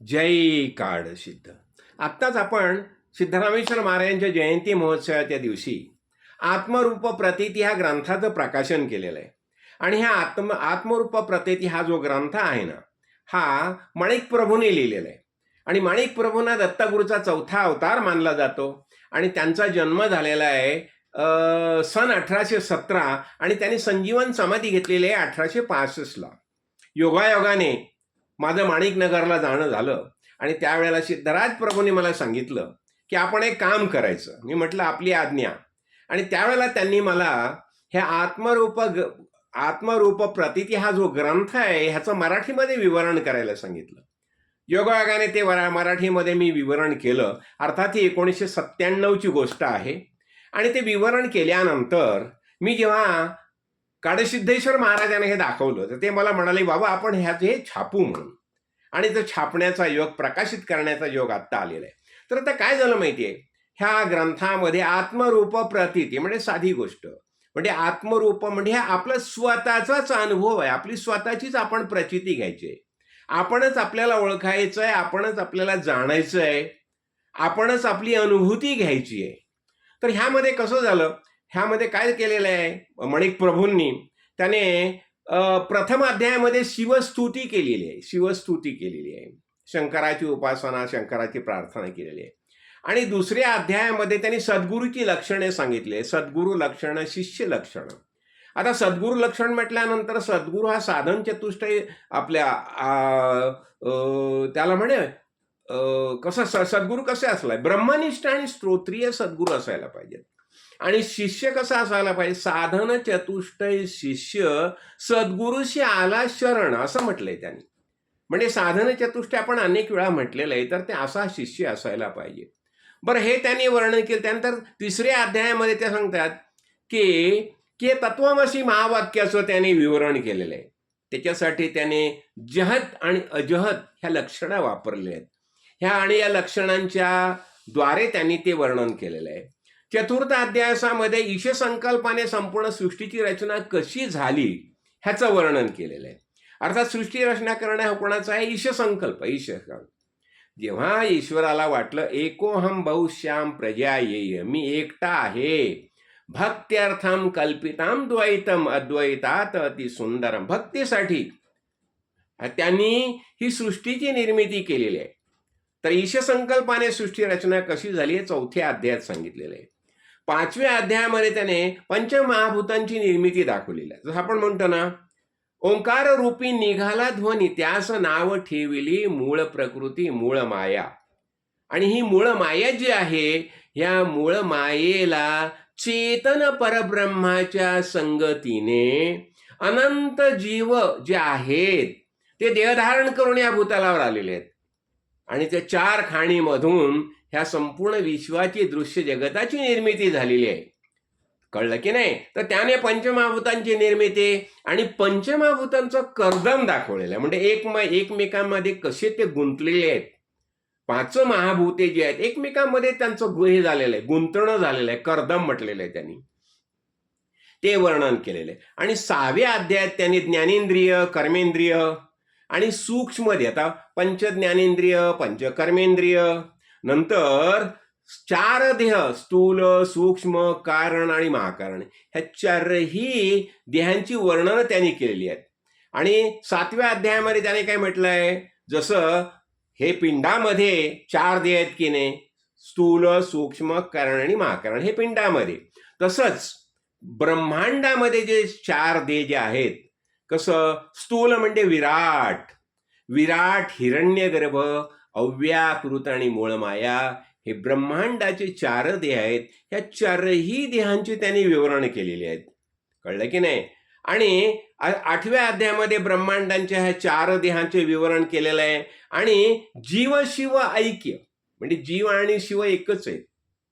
जय काळ सिद्ध. आत्ताच आपण सिद्धरामेश्वर महाराजांच्या जयंती महोत्सवाच्या दिवशी आत्मरूप प्रतिती ह्या ग्रंथाचं प्रकाशन केलेलं आहे. आणि ह्या आत्म आत्मरूप प्रतिती हा जो ग्रंथ आहे ना हा माणिक प्रभूने लिहिलेला आहे. आणि माणिक प्रभूंना दत्तगुरूचा चौथा अवतार मानला जातो. आणि त्यांचा जन्म झालेला आहे सन अठराशे सतरा. आणि त्यांनी संजीवन समाधी घेतलेली आहे अठराशे पासष्टला. योगायोगाने माझं माणिकनगरला जाणं झालं आणि त्यावेळेला सिद्धराज प्रभूंनी मला सांगितलं की आपण एक काम करायचं. मी म्हटलं आपली आज्ञा. आणि त्यावेळेला त्यांनी मला हे आत्मरूप ग- आत्मरूप प्रतिती हा जो ग्रंथ आहे ह्याचं मराठीमध्ये विवरण करायला सांगितलं. योगायोगाने ते वरा मराठीमध्ये मी विवरण केलं. अर्थात ही एकोणीसशे सत्त्याण्णवची गोष्ट आहे. आणि ते विवरण केल्यानंतर मी जेव्हा काडसिद्धेश्वर महाराजांनी हे दाखवलं तर ते मला म्हणाले बाबा आपण ह्यात हे छापू म्हणून आणि तो छापण्याचा योग प्रकाशित करण्याचा योग आत्ता आलेला आहे. तर आता काय झालं माहितीये? ह्या ग्रंथामध्ये आत्मरूप प्रतिती म्हणजे साधी गोष्ट. म्हणजे आत्मरूप म्हणजे हे आपला स्वतःचाच अनुभव आहे. आपली स्वतःचीच आपण प्रचिती घ्यायची आहे. आपणच आपल्याला ओळखायचं आहे आपणच आपल्याला जाणायचं आहे आपणच आपली अनुभूती घ्यायची आहे. तर ह्यामध्ये कसं झालं? ह्यामध्ये काय केलेलं आहे? मणिक प्रभूंनी त्याने प्रथम अध्यायामध्ये शिवस्तुती केलेली आहे. शिवस्तुती केलेली आहे. शंकराची उपासना शंकराची प्रार्थना केलेली आहे. आणि दुसऱ्या अध्यायामध्ये त्यांनी सद्गुरूची लक्षणे सांगितले सद्गुरू लक्षणं शिष्य लक्षणं. आता सद्गुरू लक्षण म्हटल्यानंतर सद्गुरू हा साधन चतुष्टय आपल्या अ, त्याला म्हणे कसं स सद्गुरू कसे असलाय? ब्रह्मनिष्ठ आणि स्तोत्रीय सद्गुरू असायला पाहिजेत. आणि शिष्य कसा असायला पाहिजे? साधन चतुष्टय शिष्य सद्गुरुशी आला शरण असं म्हटलंय त्यांनी. म्हणजे साधन चतुष्टय आपण अनेक वेळा म्हटलेलं आहे तर ते असा शिष्य असायला पाहिजे. बरं हे त्यांनी वर्णन केलं. त्यानंतर तिसऱ्या अध्यायामध्ये ते सांगतात की की तत्वमसी महावाक्याचं त्यांनी विवरण केलेलं आहे. त्याच्यासाठी त्याने जहत आणि अजहत ह्या लक्षणं वापरले आहेत. ह्या आणि या लक्षणांच्या द्वारे त्यांनी ते वर्णन केलेलं आहे. चतुर्थ अध्यायासामध्ये ईशसंकल्पाने संपूर्ण सृष्टीची रचना कशी झाली ह्याचं वर्णन केलेलं आहे अर्थात सृष्टी रचना करणं हा कोणाचा आहे? ईशसंकल्प ईशसंकल्प जेव्हा ईश्वराला वाटलं एकोहम बहुश्याम प्रजा येय मी एकटा आहे. भक्त्यर्थम कल्पिताम द्वैतम अद्वैतात अति सुंदरम भक्तीसाठी. त्यांनी ही सृष्टीची निर्मिती केलेली आहे. तर ईशसंकल्पाने सृष्टी रचना कशी झाली हे चौथ्या अध्यायात सांगितलेलं आहे. पाचव्या अध्यायामध्ये त्याने पंचमहाभूतांची निर्मिती दाखवलेली आहे. जसं आपण म्हणतो ना ओंकार रूपी निघाला ध्वनी त्यास नाव ठेवली मूळ प्रकृती मूळ माया. आणि ही मूळ माया जी आहे या मूळ मायेला चेतन परब्रह्माच्या संगतीने अनंत जीव जे आहेत ते देहधारण करून या भूतलावर आलेले आहेत. आणि त्या चार खाणीमधून ह्या संपूर्ण विश्वाची दृश्य जगताची निर्मिती झालेली आहे. कळलं की नाही? तर त्याने पंचमहाभूतांची निर्मिती आणि पंचमहाभूतांचं कर्दम दाखवलेलं आहे. म्हणजे एक एकमेकांमध्ये कसे ते गुंतलेले आहेत. पाच महाभूते जे आहेत एकमेकांमध्ये त्यांचं गुहे झालेलं आहे गुंतणं झालेलं आहे कर्दम म्हटलेलं आहे त्यांनी. ते वर्णन केलेलं आहे. आणि सहाव्या अध्यायात त्यांनी ज्ञानेंद्रिय कर्मेंद्रिय आणि सूक्ष्म आता पंच ज्ञानेंद्रिय पंचकर्मेंद्रिय नंतर चार देह स्थूल सूक्ष्म कारण आणि महाकारण. ह्या चारही देहांची वर्णनं त्यांनी केलेली आहेत. आणि सातव्या अध्यायामध्ये त्याने काय म्हटलंय? जसं हे पिंडामध्ये चार देह आहेत की नाही? स्थूल सूक्ष्म कारण आणि महाकारण हे पिंडामध्ये. तसंच ब्रह्मांडामध्ये जे चार देह जे आहेत कसं? स्थूल म्हणजे विराट. विराट हिरण्यगर्भ अव्याकृत आणि मूळमाया हे ब्रह्मांडाचे चार देह आहेत. ह्या चारही देहांची त्यांनी विवरण केलेली आहेत. कळलं की नाही? आणि आठव्या अध्यायामध्ये ब्रह्मांडांच्या ह्या चार देहांचे विवरण केलेलं आहे. आणि जीव शिव ऐक्य म्हणजे जीव आणि शिव एकच आहे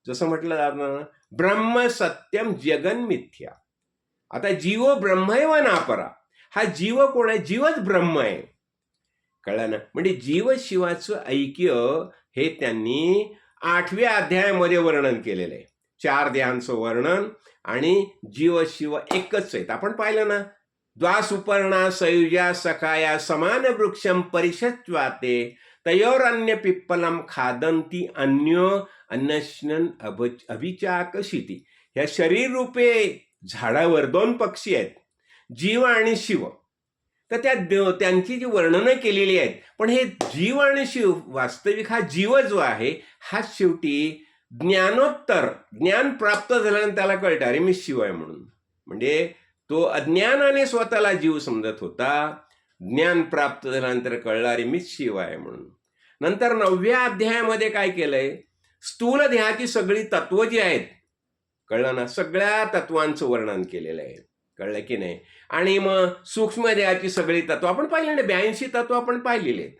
जसं म्हटलं जातं ना ब्रह्म सत्यम जगन मिथ्या. आता जीव ब्रह्मैव नापरा. हा जीव कोण आहे? जीवच ब्रह्म आहे. कळलं ना? म्हणजे जीव शिवाचं ऐक्य हे त्यांनी आठव्या अध्यायामध्ये वर्णन केलेलं आहे. चार देहांचं वर्णन आणि जीव शिव एकच आहेत. आपण पाहिलं ना? द्वासुपर्णा सयुजा सखाया समान वृक्षम परिषत्वाते तयोर अन्य पिप्पलम खादंती अन्य अन्नश्नन अभ अभिचाकशिती. ह्या शरीर रूपे झाडावर दोन पक्षी आहेत. जीव आणि शिव. तर त्या त्यांची जी वर्णनं केलेली आहेत पण हे जीव आणि शिव वास्तविक हा जीव जो आहे हा शेवटी ज्ञानोत्तर ज्ञान प्राप्त झाल्यानंतर त्याला कळतं अरे मी शिव आहे म्हणून. म्हणजे तो अज्ञानाने स्वतःला जीव समजत होता ज्ञान प्राप्त झाल्यानंतर कळलं अरे मी शिव आहे म्हणून. नंतर नवव्या अध्यायामध्ये काय केलंय स्थूल देहाची सगळी तत्व जी आहेत कळलं ना? सगळ्या तत्वांचं वर्णन केलेलं आहे. कळलं की नाही? आणि मग सूक्ष्म देहाची सगळी तत्व आपण पाहिली ना ब्याऐंशी तत्व आपण पाहिलेली आहेत.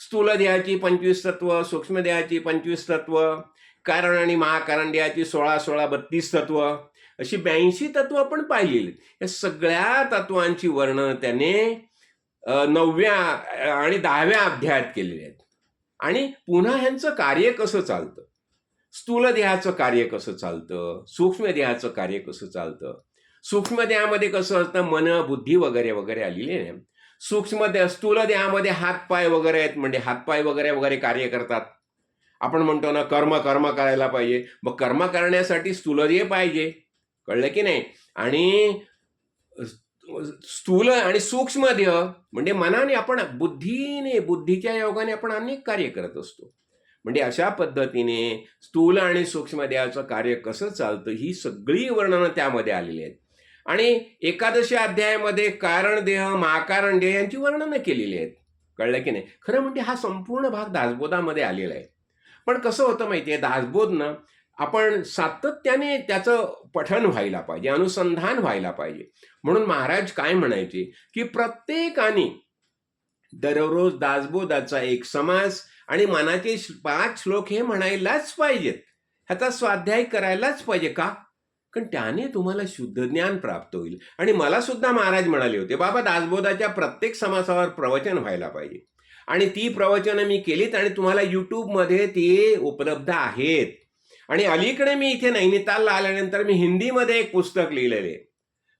स्थूल देहाची पंचवीस तत्व सूक्ष्म देहाची पंचवीस तत्व कारण आणि महाकारण देहाची सोळा सोळा बत्तीस तत्व अशी ब्याऐंशी तत्व आपण पाहिलेली या सगळ्या तत्वांची वर्णन त्याने नवव्या आणि दहाव्या अध्यायात केलेले आहेत. आणि पुन्हा ह्यांचं कार्य कसं चालतं? स्थूल देहाचं कार्य कसं चालतं? सूक्ष्म देहाचं कार्य कसं चालतं? सूक्ष्म देहामध्ये कसं असतं? मन बुद्धी वगैरे वगैरे आलेली आहे. सूक्ष्म देह स्थूल देहामध्ये हातपाय वगैरे आहेत. म्हणजे हातपाय वगैरे वगैरे कार्य करतात. आपण म्हणतो ना कर्म कर्म करायला पाहिजे. मग कर्म करण्यासाठी स्थूलदेह पाहिजे. कळलं की नाही? आणि स्थूल आणि सूक्ष्म देह म्हणजे मनाने आपण बुद्धीने बुद्धीच्या योगाने आपण अनेक कार्य करत असतो. म्हणजे अशा पद्धतीने स्थूल आणि सूक्ष्म देहाचं कार्य कसं चालतं ही सगळी वर्णनं त्यामध्ये आलेली आहेत. आणि एकादशी अध्यायामध्ये कारण देह महाकारण देह यांची वर्णनं केलेली आहेत. कळलं की नाही? खरं म्हणजे हा संपूर्ण भाग दासबोधामध्ये आलेला आहे. पण कसं होतं माहिती आहे दासबोधनं आपण सातत्याने त्याचं पठन व्हायला पाहिजे अनुसंधान व्हायला पाहिजे. म्हणून महाराज काय म्हणायचे? की प्रत्येकाने दररोज दासबोधाचा एक समास आणि मनाचे पाच श्लोक हे म्हणायलाच पाहिजेत. ह्याचा स्वाध्याय करायलाच पाहिजे का? कारण त्याने तुम्हाला शुद्ध ज्ञान प्राप्त होईल. आणि मला सुद्धा महाराज म्हणाले होते बाबा दासबोधाच्या प्रत्येक समासावर प्रवचन व्हायला पाहिजे. आणि ती प्रवचनं मी केलीत आणि तुम्हाला यूट्यूबमध्ये ती उपलब्ध आहेत. आणि अलीकडे मी इथे नैनितालला आल्यानंतर मी हिंदीमध्ये एक पुस्तक लिहिलेले. आहे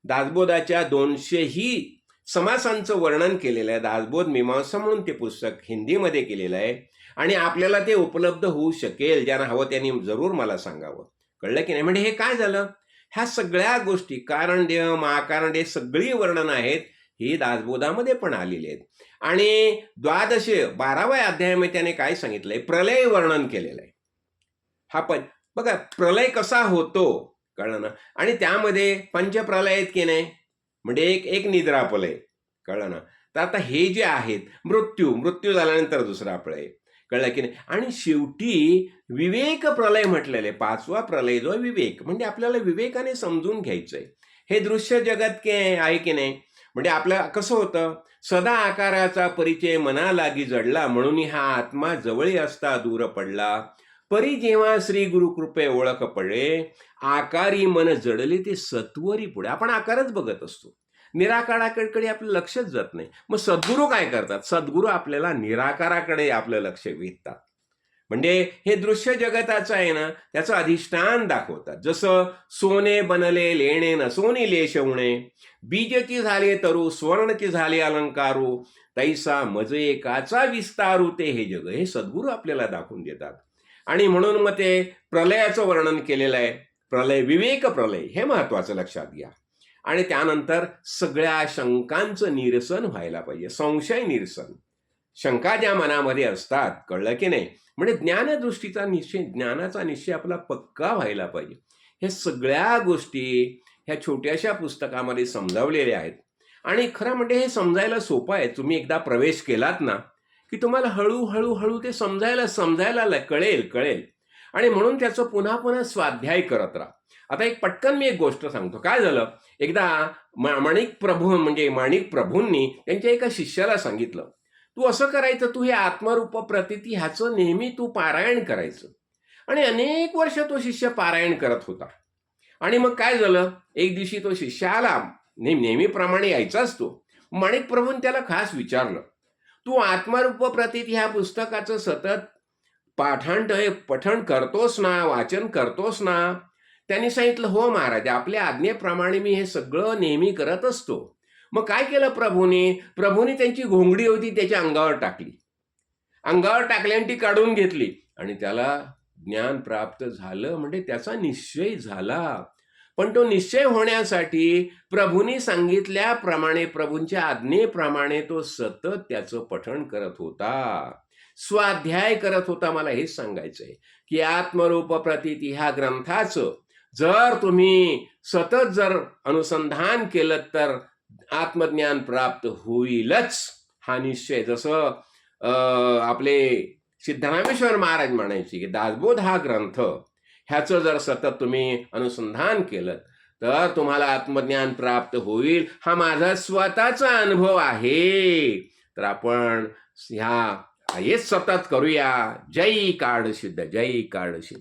दासबोधाच्या दोनशेही समासांचं वर्णन केलेलं आहे. दासबोध मीमांसा म्हणून ते पुस्तक हिंदीमध्ये केलेलं आहे. आणि आपल्याला ते उपलब्ध होऊ शकेल. ज्यांना हवं त्यांनी जरूर मला सांगावं. कळलं की नाही? म्हणजे हे काय झालं? ह्या सगळ्या गोष्टी कारण देह सगळी वर्णन आहेत ही दासबोधामध्ये पण आलेली आहेत. आणि द्वादशे बाराव्या अध्यायामध्ये त्याने काय सांगितलंय? प्रलय वर्णन केलेलं आहे हा पण बघा प्रलय कसा होतो? कळलं ना? आणि त्यामध्ये पंचप्रलय आहेत की नाही? म्हणजे एक एक निद्रा प्रलय कळलं ना? तर आता हे जे आहेत मृत्यू मृत्यू झाल्यानंतर दुसरा प्रलय. कळलं की नाही? आणि शेवटी विवेक प्रलय म्हटलेलं आहे पाचवा प्रलय जो आहे विवेक. म्हणजे आपल्याला विवेकाने समजून घ्यायचं आहे हे दृश्य जगत के आहे की नाही? म्हणजे आपल्या कसं होतं? सदा आकाराचा परिचय मनालागी जडला म्हणून हा आत्मा जवळी असता दूर पडला. परी जेव्हा श्री गुरुकृपे ओळख पडले आकारी मन जडले ते सत्वरी पुढे. आपण आकारच बघत असतो. निराकाराकडे आपलं लक्षच जात नाही. मग सद्गुरू काय करतात? सद्गुरू आपल्याला निराकाराकडे आपलं लक्ष वेधतात. म्हणजे हे दृश्य जगताचं आहे ना त्याचं अधिष्ठान दाखवतात. जसं सोने बनले लेणे न सोनी लेशवणे बीजची झाले तरू स्वर्णची झाले अलंकारू. तैसा मजे एकाचा विस्तारू. ते हे जग हे सद्गुरू आपल्याला दाखवून देतात. आणि म्हणून मग ते प्रलयाचं वर्णन केलेलं आहे. प्रलय विवेक प्रलय हे महत्वाचं लक्षात घ्या. आणि त्यानंतर सगळ्या शंकांचं निरसन व्हायला पाहिजे संशय निरसन. शंका ज्या मनामध्ये असतात कळलं की नाही म्हणजे ज्ञानदृष्टीचा निश्चय ज्ञानाचा निश्चय आपला पक्का व्हायला पाहिजे. हे सगळ्या गोष्टी ह्या छोट्याशा पुस्तकामध्ये समजावलेल्या आहेत. आणि खरं म्हणजे हे समजायला सोपं आहे. तुम्ही एकदा प्रवेश केलात ना की तुम्हाला हळूहळू हळू ते समजायला समजायला कळेल कळेल. आणि म्हणून त्याचं पुन्हा पुन्हा स्वाध्याय करत राहा. आता एक पटकन मी एक गोष्ट सांगतो. काय झालं? एकदा माणिक प्रभू म्हणजे माणिक प्रभूंनी त्यांच्या एका शिष्याला सांगितलं तू असं करायचं तू हे आत्मरूप प्रतिती ह्याचं नेहमी तू पारायण करायचं. आणि अनेक वर्ष तो शिष्य पारायण करत होता. आणि मग काय झालं? एक दिवशी तो शिष्य आला नेहमी नेहमीप्रमाणे यायचाच तो माणिक प्रभून त्याला खास विचारलं तू आत्मरूप प्रतीत ह्या पुस्तकाचं सतत पाठांत पठण करतोस ना वाचन करतोस ना? त्यांनी सांगितलं हो महाराज आपल्या आज्ञेप्रमाणे मी हे सगळं नेहमी करत असतो. मग काय केलं प्रभूने? प्रभूने त्यांची घोंगडी होती त्याच्या अंगावर टाकली. अंगावर टाकली आणि ती काढून घेतली. आणि त्याला ज्ञान प्राप्त झालं म्हणजे त्याचा निश्चय झाला. पण तो निश्चय होण्यासाठी प्रभूंनी सांगितल्याप्रमाणे प्रभूंच्या आज्ञेप्रमाणे तो सतत त्याचं पठण करत होता. स्वाध्याय करत होता मला हेच सांगायचंय की आत्मरूप प्रतीती ह्या ग्रंथाचं जर तुम्ही सतत जर अनुसंधान केलं तर आत्मज्ञान प्राप्त होईलच. हा निश्चय जसं अं, आपले सिद्धरामेश्वर महाराज म्हणायचे की दासबोध हा ग्रंथ ह्याचं जर सतत तुम्ही अनुसंधान केलं तर तुम्हाला आत्मज्ञान प्राप्त होईल. हा माझा स्वतःचा अनुभव आहे. तर आपण ह्या हेच सतत करूया. जय काळ सिद्ध जय काळ सिद्ध